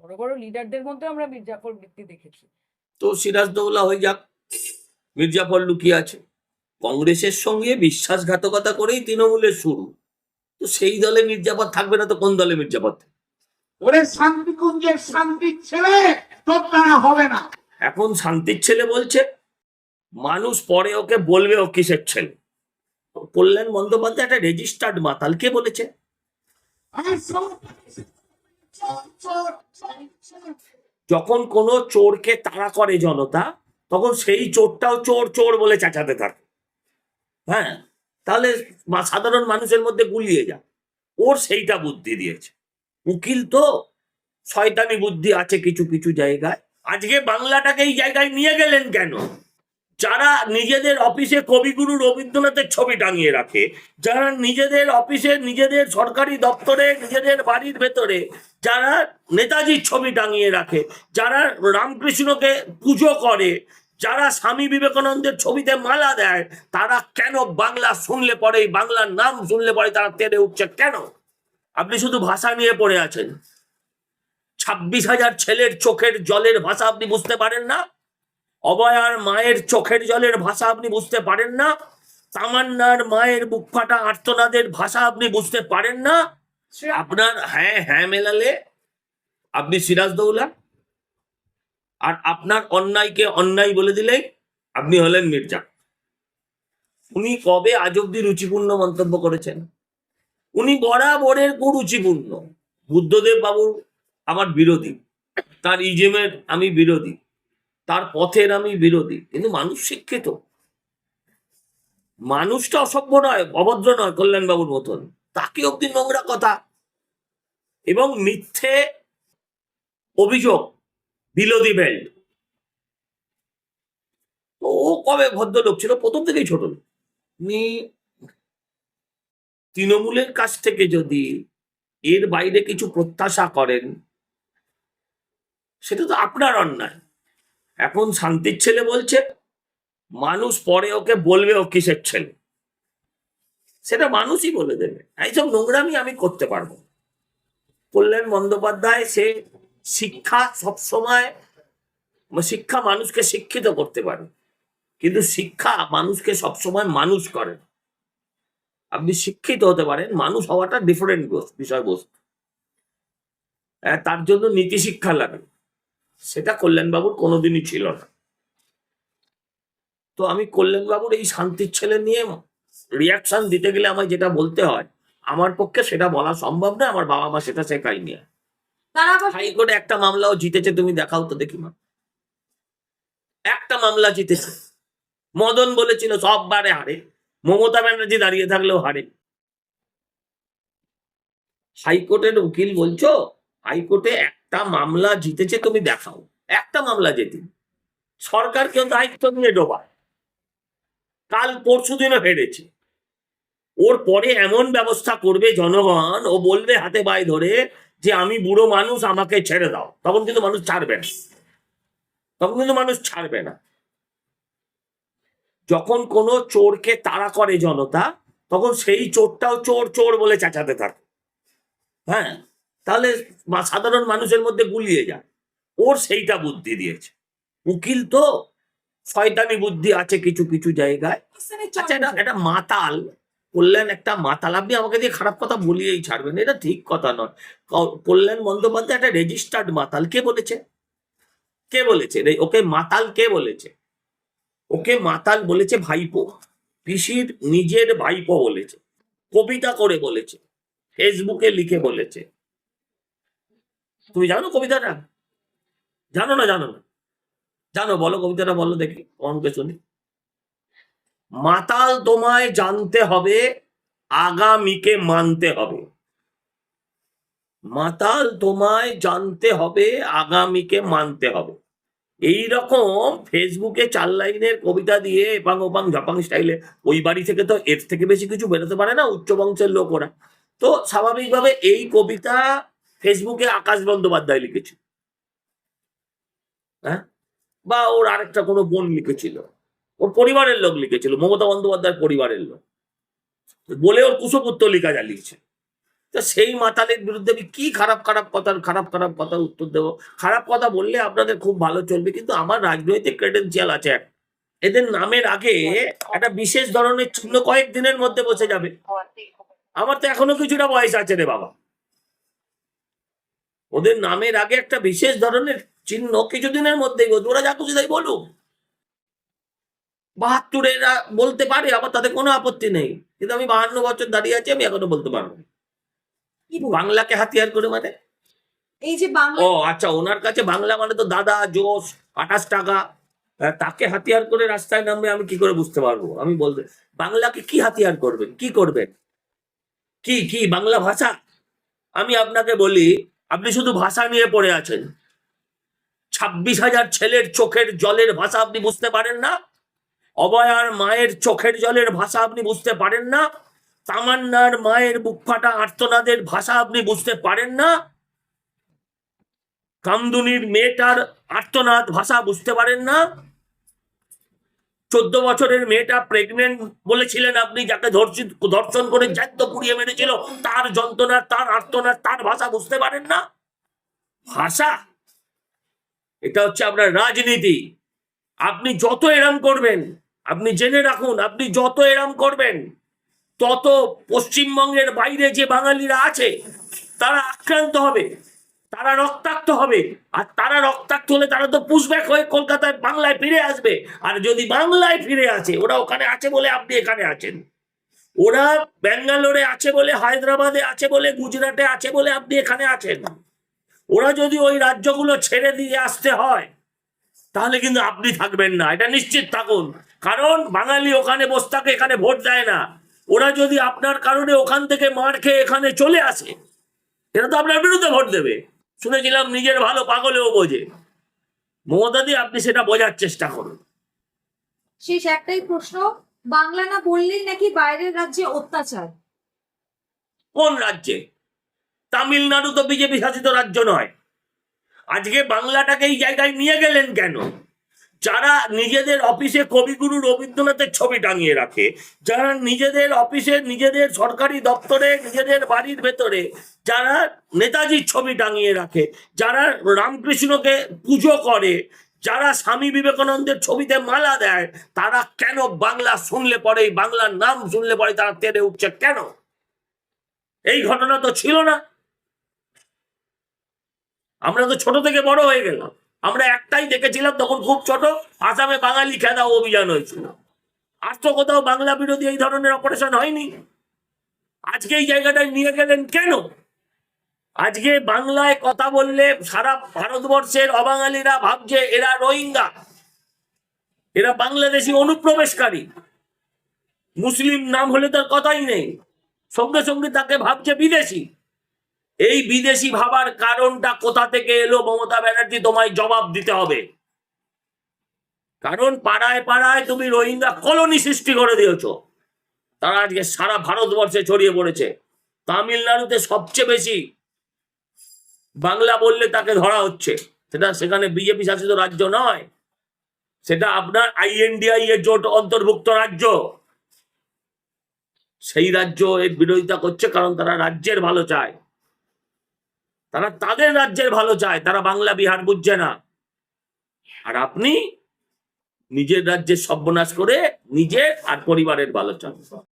বড় বড় লিডারদের মধ্যে আমরা মির্জাফর বৃত্তি দেখেছি। তো সিরাজদৌল্লা হয়ে যাক মির্জাফর লুকিয়ে আছে। কংগ্রেসের সঙ্গে বিশ্বাসঘাতকতা করেই তৃণমূলের শুরু। তো সেই দলে মির্জাফর থাকবে না তো কোন দলে মির্জাফর থাকবে? ওরে শান্তিকুঞ্জের শান্তির ছেলে তোর দ্বারা হবে না। এখন শান্তির ছেলে বলছে মানুষ পরে ওকে বলবে ও কিসের ছেলে? কল্যাণ বন্দ্যোপাধ্যায় একটা রেজিস্টার্ড মাতাল কে বলেছে যখন কোনো চোরকে তাড়া করে জনতা, তখন সেই চোরটাও চোর চোর বলে চেঁচাতে থাকে। হ্যাঁ তাহলে সাধারণ মানুষের মধ্যে গুলিয়ে যা। ওর সেইটা বুদ্ধি দিয়েছে। উকিল তো শয়তানি বুদ্ধি আছে কিছু কিছু জায়গায়। আজকে বাংলাটাকে এই জায়গায় নিয়ে গেলেন কেন? যারা নিজেদের অফিসে কবিগুরু রবীন্দ্রনাথের ছবি টাঙিয়ে রাখে, যারা নিজেদের অফিসে নিজেদের সরকারি দপ্তরে, নিজেদের বাড়ির ভেতরে, যারা নেতাজির ছবি টাঙিয়ে রাখে, যারা রামকৃষ্ণকে পুজো করে, যারা স্বামী বিবেকানন্দের ছবিতে মালা দেয়, তারা কেন বাংলা শুনলে পরে বাংলার নাম শুনলে পরে তারা তেড়ে উঠছে কেন? আপনি শুধু ভাষা নিয়ে পড়ে আছেন। ছাব্বিশ হাজার ছেলের চোখের জলের ভাষা আপনি বুঝতে পারেন না? অবয়ার মায়ের চোখের জলের ভাষা আপনি বুঝতে পারেন না। তামান্নার মায়ের বুক ফাটা আর্তনাদের ভাষা আপনি বুঝতে পারেন না। আপনার হ্যাঁ হ্যাঁ মেলালে। আপনি সিরাজদৌল্লা আর আপনার অন্যায়কে অন্যায় বলে দিলেই আপনি হলেন মির্জা। উনি কবে আজ অব্দি রুচিপূর্ণ মন্তব্য করেছেন? উনি বরাবরের কুরুচিপূর্ণ বুদ্ধদেব বাবু আমার বিরোধী। তার ইজেমের আমি বিরোধী। তার পথের আমি বিরোধী। কিন্তু মানুষ শিক্ষিত। মানুষটা অসভ্য নয়, অভদ্র নয় কল্যাণবাবুর মতন। তাকে অব্দি নোংরা কথা এবং মিথ্যে অভিযোগ বিলোদি বেল্ট তো ও কবে ভদ্রলোক ছিল? প্রথম থেকেই ছোট লোক। তৃণমূলের কাছ থেকে যদি এর বাইরে কিছু প্রত্যাশা করেন, সেটা তো আপনার অন্যায়। এখন শান্তির ছেলে বলছে, মানুষ পরে ওকে বলবে ও কিসের ছেলে? সেটা মানুষই বলে দেবে। এইসব নোংরামি আমি করতে পারব। কল্যাণ বন্দ্যোপাধ্যায়, সে শিক্ষা সবসময় শিক্ষা মানুষকে শিক্ষিত করতে পারে। কিন্তু শিক্ষা মানুষকে সবসময় মানুষ করে আপনি শিক্ষিত হতে পারেন, মানুষ হওয়াটা ডিফারেন্ট বিষয়বস্তু। তার জন্য নীতি শিক্ষা লাগে সেটা কল্যাণবাবুর কোনোদিনই ছিল না। তো আমি কল্যাণবাবুর এই শান্তির ছেলে নিয়ে রিয়াকশন দিতে গেলে আমায় যেটা বলতে হয় আমার পক্ষে সেটা বলা সম্ভব না আমার বাবা মা সেটা শেখায়নি। হাইকোর্টে একটা মামলাও জিতেছে তুমি দেখাও তো দেখি মা। একটা মামলা জিতেছে। মদন বলেছিল সববারে হারে। মমতা ব্যানার্জি দাঁড়িয়ে থাকলেও হারে। হাইকোর্টের উকিল বলছো? হাইকোর্টে একটা মামলা জিতেছে, তুমি দেখাও। একটা মামলা জেতি সরকার কেউ দায়িত্ব নিয়ে ডোবায় কাল পরশু দিনও হেরেছে। ওর পরে এমন ব্যবস্থা করবে জনগণ, ও বলবে হাতে পায়ে ধরে যে আমি বুড়ো মানুষ, আমাকে ছেড়ে দাও। তখন কিন্তু মানুষ ছাড়বে না। তখন কিন্তু মানুষ ছাড়বে না। যখন কোনো চোরকে তাড়া করে জনতা, তখন সেই চোরটাও চোর চোর বলে চেঁচাতে থাকে। হ্যাঁ? তাহলে সাধারণ মানুষের মধ্যে গুলিয়ে যায়। ওর সেইটা বুদ্ধি দিয়েছে। উকিল তো শয়তানি বুদ্ধি আছে কিছু কিছু জায়গায়। আচ্ছা এটা এটা মাতাল কল্যাণ একটা মাতাল। আপনি আমাকে দিয়ে খারাপ কথা বলিয়েই ছাড়বেন এটা ঠিক কথা নয়। কল্যাণ বন্দ্যোপাধ্যায় একটা রেজিস্টার্ড মাতাল। কে বলেছে? কে বলেছে? ওকে মাতাল কে বলেছে? ওকে মাতাল বলেছে ভাইপো। পিসির নিজের ভাইপো বলেছে। কবিতা করে বলেছে। ফেসবুকে লিখে বলেছে। তুমি জানো কবিতাটা? জানো না জানো না। জানো, বলো কবিতাটা, বলো দেখি অঙ্কে শুনি মাতাল তোমায় জানতে হবে, আগামীকে মানতে হবে। মাতাল তোমায় জানতে হবে, আগামীকে মানতে হবে। এই রকম ফেসবুকে চার লাইনের কবিতা দিয়ে এপাং ওপাং ঝপাং স্টাইলে ওই বাড়ি থেকে তো এর থেকে বেশি কিছু বেরোতে পারে না, উচ্চ বংশের লোক ওরা। তো স্বাভাবিকভাবে এই কবিতা ফেসবুকে আকাশ বন্দ্যোপাধ্যায় লিখেছে হ্যাঁ? বা ওর আরেকটা কোনো বোন লিখেছিল। ওর পরিবারের লোক লিখেছিল, মমতা বন্দ্যোপাধ্যায়ের পরিবারের লোক। বলে ওর কুশপুত্র লিখা জ্বালিয়েছে তো সেই মাতালের বিরুদ্ধে আমি কি খারাপ খারাপ কথার খারাপ খারাপ কথার উত্তর দেবো? খারাপ কথা বললে আপনাদের খুব ভালো চলবে, কিন্তু আমার রাজনৈতিক ক্রেডেন্সিয়াল আছে। এদের নামের আগে একটা বিশেষ ধরনের চিহ্ন কয়েক দিনের মধ্যে বসে যাবে। আমার তো এখনও কিছুটা বয়স আছে রে বাবা। ওদের নামের আগে একটা বিশেষ ধরনের চিহ্ন কিছুদিনের মধ্যেই ওরা যা খুশি তাই বলুক। বাহাত্তরে এরা বলতে পারে আবার তাদের কোনো আপত্তি নেই। কিন্তু আমি বাহান্ন বছর দাঁড়িয়ে আছি আমি এখনও বলতে পারব কি বাংলাকে হাতিয়ার করে মানে? এই যে বাংলা ও আচ্ছা ওনার কাছে বাংলা মানে তো দাদা জোশ আঠাশ টাকা। তাকে হাতিয়ার করে রাস্তায় নামবে আমি কি করে বুঝতে পারব? আমি বলতে বাংলাকে কি হাতিয়ার করবেন? কি করবেন? কি কি বাংলা ভাষা? আমি আপনাকে বলি আপনি শুধু ভাষা নিয়ে পড়ে আছেন। ছাব্বিশ হাজার ছেলের চোখের জলের ভাষা আপনি বুঝতে পারেন না। অবয়ার মায়ের চোখের জলের ভাষা আপনি বুঝতে পারেন না। তামান্নার মায়ের বুক ফাটা আর্তনাদের ভাষা আপনি বুঝতে পারেন না। কামদুনির মেয়েটার আর্তনাদ ভাষা বুঝতে পারেন না। চোদ্দ বছরের মেয়েটা প্রেগনেন্ট বলেছিলেন আপনি, যাকে ধর্ষিত ধর্ষণ করে জ্যান্ত পুড়িয়ে মেরেছিল, তার যন্ত্রণা তার আর্তনাদ, তার ভাষা বুঝতে পারেন না? ভাষা? এটা হচ্ছে আপনার রাজনীতি। আপনি যত এরাম করবেন, আপনি জেনে রাখুন, আপনি যত এরাম করবেন, তত পশ্চিমবঙ্গের বাইরে যে বাঙালিরা আছে, তারা আক্রান্ত হবে। তারা রক্তাক্ত হবে। আর তারা রক্তাক্ত হলে তারা তো পুষব্যাক হয়ে কলকাতায় বাংলায় ফিরে আসবে। আর যদি বাংলায় ফিরে আসে, ওরা ওখানে আছে বলে আপনি এখানে আছেন। ওরা ব্যাঙ্গালোরে আছে বলে, হায়দ্রাবাদে আছে বলে, গুজরাটে আছে বলে আপনি এখানে আছেন। ওরা যদি ওই রাজ্যগুলো ছেড়ে দিয়ে আসতে হয়, তাহলে কিন্তু আপনি থাকবেন না। এটা নিশ্চিত থাকুন। কারণ বাঙালি ওখানে বসে থাকে, এখানে ভোট দেয় না। ওরা যদি আপনার কারণে ওখান থেকে মার খেয়ে এখানে চলে আসে এটা তো আপনার বিরুদ্ধে ভোট দেবে। শুনেছিলাম নিজের ভালো পাগলেও বোঝে। মমতাদি আপনি সেটা বোঝার চেষ্টা করুন। শেষ একটাই প্রশ্ন বাংলা না বললেই নাকি বাইরের রাজ্যে অত্যাচার? কোন রাজ্যে? তামিলনাড়ু তো বিজেপি শাসিত রাজ্য নয়। আজকে বাংলাটাকে এই জায়গায় নিয়ে গেলেন কেন? যারা নিজেদের অফিসে কবিগুরু রবীন্দ্রনাথের ছবি টাঙিয়ে রাখে, যারা নিজেদের অফিসে নিজেদের সরকারি দপ্তরে, নিজেদের বাড়ির ভেতরে, যারা নেতাজির ছবি টাঙিয়ে রাখে, যারা রামকৃষ্ণকে পুজো করে, যারা স্বামী বিবেকানন্দের ছবিতে মালা দেয়, তারা কেন বাংলা শুনলে পরে বাংলার নাম শুনলে পরে তারা তেড়ে উঠছে কেন? এই ঘটনা তো ছিল না। আমরা তো ছোট থেকে বড় হয়ে গেলাম। আমরা একটাই দেখেছিলাম তখন খুব ছোট, আসামে বাঙালি খেদা অভিযান হয়েছিল। আর তো কোথাও বাংলা বিরোধী এই ধরনের অপারেশন হয়নি। আজকে এই জায়গাটায় নিয়ে গেলেন কেন? আজকে বাংলায় কথা বললে সারা ভারতবর্ষের অবাঙালিরা ভাবছে, এরা রোহিঙ্গা। এরা বাংলাদেশি অনুপ্রবেশকারী। মুসলিম নাম হলে তার কথাই নেই। সঙ্গে সঙ্গে তাকে ভাবছে বিদেশি। এই বিদেশি ভাবার কারণটা কোথা থেকে এলো? মমতা ব্যানার্জি তোমায় জবাব দিতে হবে। কারণ পাড়ায় পাড়ায় তুমি রোহিঙ্গা কলোনি সৃষ্টি করে দিয়েছ। তারা আজকে সারা ভারতবর্ষে ছড়িয়ে পড়েছে। তামিলনাড়ুতে সবচেয়ে বেশি বাংলা বললে তাকে ধরা হচ্ছে। সেটা সেখানে বিজেপি শাসিত রাজ্য নয়। সেটা আপনার আইএনডিআই এর জোট অন্তর্ভুক্ত রাজ্য। সেই রাজ্য এর বিরোধিতা করছে কারণ তারা রাজ্যের ভালো চায়। তারা তাদের রাজ্যের ভালো চায়, তারা বাংলা, বিহার বুঝছে না। আর আপনি নিজের রাজ্যের সর্বনাশ করে নিজের আর পরিবারের ভালো চান।